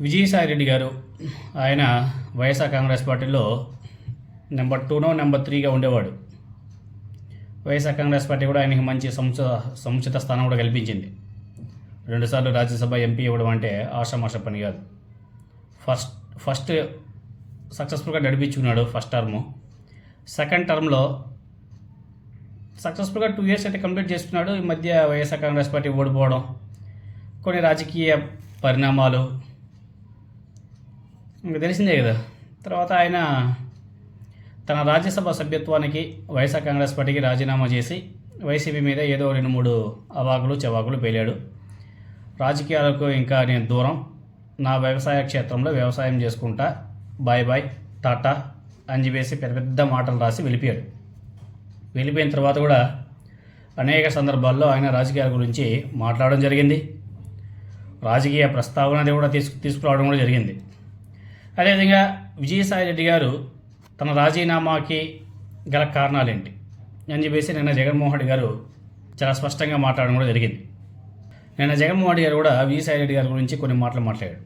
విజయసాయి రెడ్డి గారు ఆయన వైఎస్ఆర్ కాంగ్రెస్ పార్టీలో నెంబర్ టూనో నెంబర్ త్రీగా ఉండేవాడు. వైఎస్ఆర్ కాంగ్రెస్ పార్టీ కూడా ఆయనకి మంచి సముచ సముచిత స్థానం కూడా కల్పించింది. రెండుసార్లు రాజ్యసభ ఎంపీ ఇవ్వడం అంటే ఆషామాష పని కాదు. ఫస్ట్ ఫస్ట్ సక్సెస్ఫుల్గా నడిపించుకున్నాడు ఫస్ట్ టర్ము. సెకండ్ టర్మ్లో సక్సెస్ఫుల్గా టూ ఇయర్స్ అయితే కంప్లీట్ చేసుకున్నాడు ఈ మధ్య వైఎస్ఆర్ కాంగ్రెస్ పార్టీ ఓడిపోవడం కొన్ని రాజకీయ పరిణామాలు ఇంక తెలిసిందే కదా? తర్వాత ఆయన తన రాజ్యసభ సభ్యత్వానికి వైఎస్ఆర్ కాంగ్రెస్ పార్టీకి రాజీనామా చేసి వైసీపీ మీద ఏదో రెండు మూడు అవాకులు చవాకులు పేలాడు. రాజకీయాలకు ఇంకా నేను దూరం. నా వ్యవసాయ క్షేత్రంలో వ్యవసాయం చేసుకుంటా. బాయ్ బాయ్ టాటా అని చెప్పేసి పెద్ద పెద్ద మాటలు రాసి వెళ్ళిపోయాడు. వెళ్ళిపోయిన తర్వాత కూడా అనేక సందర్భాల్లో ఆయన రాజకీయాల గురించి మాట్లాడడం జరిగింది. రాజకీయ ప్రస్తావన అది కూడా తీసుకు తీసుకురావడం కూడా జరిగింది. అదేవిధంగా విజయసాయి రెడ్డి గారు తన రాజీనామాకి గల కారణాలేంటి అని చెప్పేసి నిన్న జగన్మోహన్ రెడ్డి గారు చాలా స్పష్టంగా మాట్లాడడం కూడా జరిగింది. నిన్న జగన్మోహన్ రెడ్డి గారు కూడా విజయసాయిరెడ్డి గారి గురించి కొన్ని మాటలు మాట్లాడాడు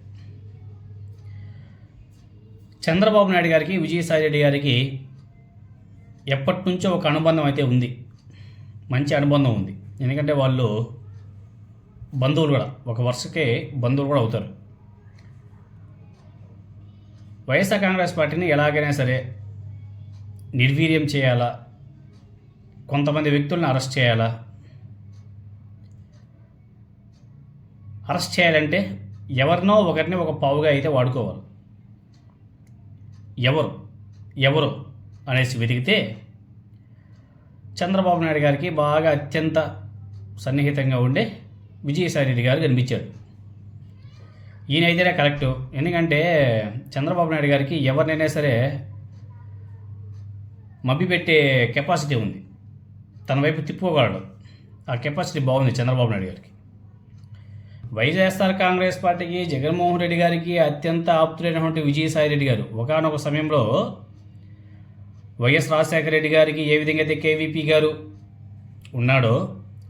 చంద్రబాబు నాయుడు గారికి విజయసాయి రెడ్డి గారికి ఎప్పటి నుంచో ఒక అనుబంధం అయితే ఉంది. మంచి అనుబంధం ఉంది. ఎందుకంటే వాళ్ళు బంధువులు కూడా. ఒక వరుసకే బంధువులు కూడా అవుతారు. వైఎస్ఆర్ కాంగ్రెస్ పార్టీని ఎలాగైనా సరే నిర్వీర్యం చేయాలా? కొంతమంది వ్యక్తులను అరెస్ట్ చేయాలా? అరెస్ట్ చేయాలంటే ఎవరినో ఒకరిని ఒక పావుగా అయితే వాడుకోవాలి. ఎవరు? ఎవరు అనేసి వెతికితే చంద్రబాబు నాయుడు గారికి బాగా అత్యంత సన్నిహితంగా ఉండే విజయసాయి రెడ్డి గారు కనిపించాడు ఈయన అయితేనే కరెక్టు ఎందుకంటే చంద్రబాబు నాయుడు గారికి ఎవరినైనా సరే మభ్యపెట్టే కెపాసిటీ ఉంది. తన వైపు తిప్పుకోగలడు. ఆ కెపాసిటీ బాగుంది చంద్రబాబు నాయుడు గారికి. వైఎస్ఆర్ కాంగ్రెస్ పార్టీకి జగన్మోహన్ రెడ్డి గారికి అత్యంత ఆప్తులైనటువంటి విజయసాయి రెడ్డి గారు. ఒకనొక సమయంలో వైఎస్ రాజశేఖర రెడ్డి గారికి ఏ విధంగా అయితే కేవీపీ గారు ఉన్నాడో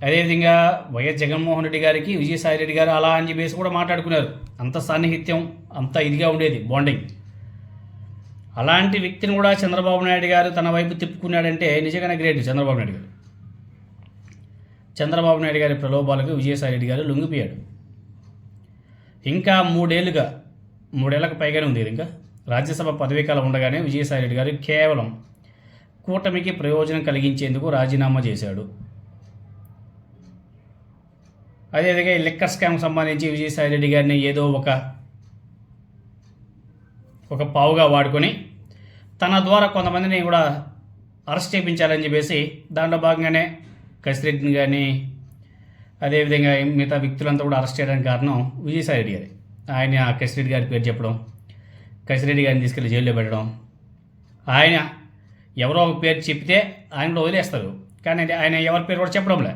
అదేవిధంగా వైఎస్ జగన్మోహన్ రెడ్డి గారికి విజయసాయి రెడ్డి గారు అలా అని చెప్పేసి కూడా మాట్లాడుకున్నారు. అంత సాన్నిహిత్యం అంత ఇదిగా ఉండేది బాండింగ్ అలాంటి వ్యక్తిని కూడా చంద్రబాబు నాయుడు గారు తన వైపు తిప్పుకున్నాడంటే నిజంగానే గ్రేట్ చంద్రబాబు నాయుడు గారు. చంద్రబాబు నాయుడు గారి ప్రలోభాలకు విజయసాయి రెడ్డి గారు లొంగిపోయాడు. ఇంకా మూడేళ్ళుగా మూడేళ్ళకు పైగానే ఉంది ఇంకా. రాజ్యసభ పదవీకాలం ఉండగానే విజయసాయి రెడ్డి గారు కేవలం కూటమికి ప్రయోజనం కలిగించేందుకు రాజీనామా చేశాడు. అదేవిధంగా ఈ లిక్కర్ స్కామ్ సంబంధించి విజయసాయి రెడ్డి గారిని ఏదో ఒక ఒక పావుగా వాడుకొని తన ద్వారా కొంతమందిని కూడా అరెస్ట్ చేయించాలని చెప్పేసి దాంట్లో భాగంగానే కసిరెడ్డిని కానీ అదేవిధంగా మిగతా వ్యక్తులంతా కూడా అరెస్ట్ చేయడానికి కారణం విజయసాయి రెడ్డి గారి. ఆయన ఆ కసిరెడ్డి గారి పేరు చెప్పడం కసిరెడ్డి గారిని తీసుకెళ్ళి జైల్లో పెట్టడం. ఆయన ఎవరో ఒక పేరు చెప్తే ఆయన కూడా వదిలేస్తారు. కానీ ఆయన ఎవరి పేరు కూడా చెప్పడంలే.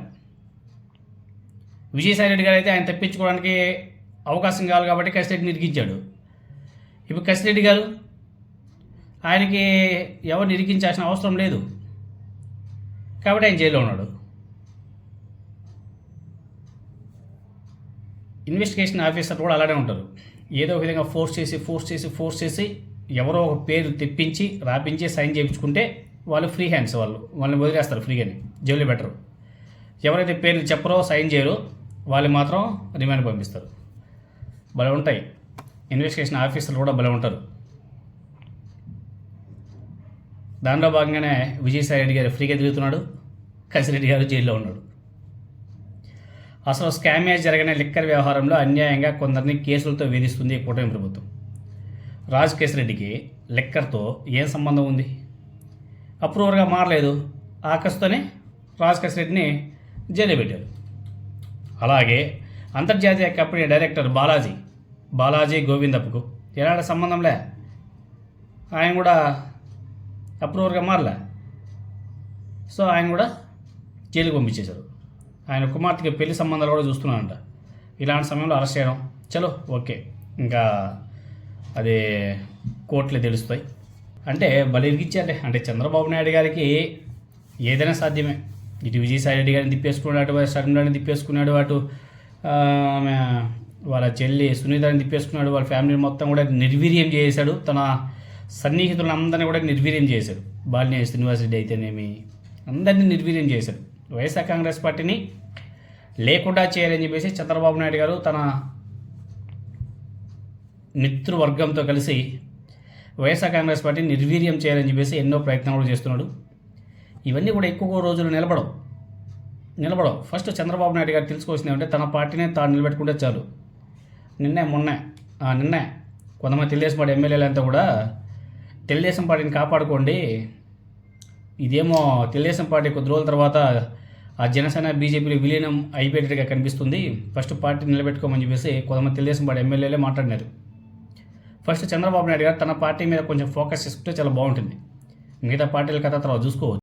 విజయసాయి రెడ్డి గారు అయితే ఆయన తప్పించుకోవడానికి అవకాశం కావాలి కాబట్టి కసిరెడ్డిని ఇరికించాడు. ఇప్పుడు కసిరెడ్డి గారు ఆయనకి ఎవరిని ఇరికించాల్సిన అవసరం లేదు. కాబట్టి ఆయన జైల్లో ఉన్నాడు. ఇన్వెస్టిగేషన్ ఆఫీసర్ కూడా అలానే ఉంటారు. ఏదో ఒక విధంగా ఫోర్స్ చేసి ఫోర్స్ చేసి ఫోర్స్ చేసి ఎవరో ఒక పేరు తెప్పించి రాపించి సైన్ చేయించుకుంటే వాళ్ళు ఫ్రీ హ్యాండ్స్ వాళ్ళు. వాళ్ళని వదిలేస్తారు ఫ్రీగానే. జైలు బెటరు ఎవరైతే పేర్లు చెప్పరో సైన్ చేయరో. వాళ్ళు మాత్రం రిమాండ్ పంపిస్తారు. భలే ఉంటాయి. ఇన్వెస్టిగేషన్ ఆఫీసర్లు కూడా భలే ఉంటారు. దానిలో భాగంగానే విజయసాయి రెడ్డి గారు ఫ్రీగా తిరుగుతున్నాడు. కసిరెడ్డి గారు జైల్లో ఉన్నాడు. అసలు స్కామే జరిగిన లిక్కర్ వ్యవహారంలో అన్యాయంగా కొందరిని కేసులతో వేధిస్తుంది ఈ కూటమి ప్రభుత్వం. రాజ్ కేసిరెడ్డికి లిక్కర్తో ఏం సంబంధం ఉంది? అప్రూవర్గా మారలేదు. ఆకస్తోనే రాజ్ కేసిరెడ్డిని జైలు పెట్టారు. అలాగే అంతర్జాతీయ కంపెనీ డైరెక్టర్ బాలాజీ బాలాజీ గోవిందప్పకు ఎలాంటి సంబంధంలే ఆయన కూడా అప్రూవర్గా మారలే. సో ఆయన కూడా జైలుకి పంపించేశారు. ఆయన కుమార్తెకి పెళ్ళి సంబంధాలు కూడా చూస్తున్నానంట ఇలాంటి సమయంలో అరెస్ట్ చేయడం. చలో ఓకే. ఇంకా అది కోర్టులో తెలుస్తాయి. అంటే బలి ఇరికిచ్చారులే. అంటే చంద్రబాబు నాయుడు గారికి ఏదైనా సాధ్యమే. ఇటు విజయసాయి రెడ్డి గారిని తిప్పేసుకున్నాడు అటు షర్మిలాని తిప్పేసుకున్నాడు అటు ఆమె వాళ్ళ చెల్లి సునీతని తిప్పేసుకున్నాడు వాళ్ళ ఫ్యామిలీ మొత్తం కూడా నిర్వీర్యం చేశాడు. తన సన్నిహితులందరినీ కూడా నిర్వీర్యం చేశాడు. బాలినేని శ్రీనివాసరెడ్డి అయితేనేమి అందరినీ నిర్వీర్యం చేశాడు. వైఎస్ఆర్ కాంగ్రెస్ పార్టీని లేకుండా చేయాలని చెప్పేసి చంద్రబాబు నాయుడు గారు తన మిత్రువర్గంతో కలిసి వైఎస్ఆర్ కాంగ్రెస్ పార్టీని నిర్వీర్యం చేయాలని చెప్పేసి ఎన్నో ప్రయత్నాలు చేస్తున్నాడు. ఇవన్నీ కూడా ఎక్కువ రోజులు నిలబడవు. నిలబడవు. ఫస్ట్ చంద్రబాబు నాయుడు గారు తెలుసుకోవాల్సింది ఏమంటే తన పార్టీనే తాను నిలబెట్టుకుంటే చాలు. నిన్నే మొన్నే ఆ, నిన్నే కొంతమంది తెలుగుదేశం పార్టీ ఎమ్మెల్యేలంతా కూడా తెలుగుదేశం పార్టీని కాపాడుకోండి. ఇదేమో తెలుగుదేశం పార్టీ కొద్ది రోజుల తర్వాత ఆ జనసేన బీజేపీలో విలీనం అయిపోయేటట్టుగా కనిపిస్తుంది. ఫస్ట్ పార్టీ నిలబెట్టుకోమని చెప్పేసి కొంతమంది తెలుగుదేశం పార్టీ ఎమ్మెల్యేలే మాట్లాడినారు. ఫస్ట్ చంద్రబాబు నాయుడు గారు తన పార్టీ మీద కొంచెం ఫోకస్ చేసుకుంటే చాలా బాగుంటుంది. మిగతా పార్టీల కథ తర్వాత చూసుకోవచ్చు.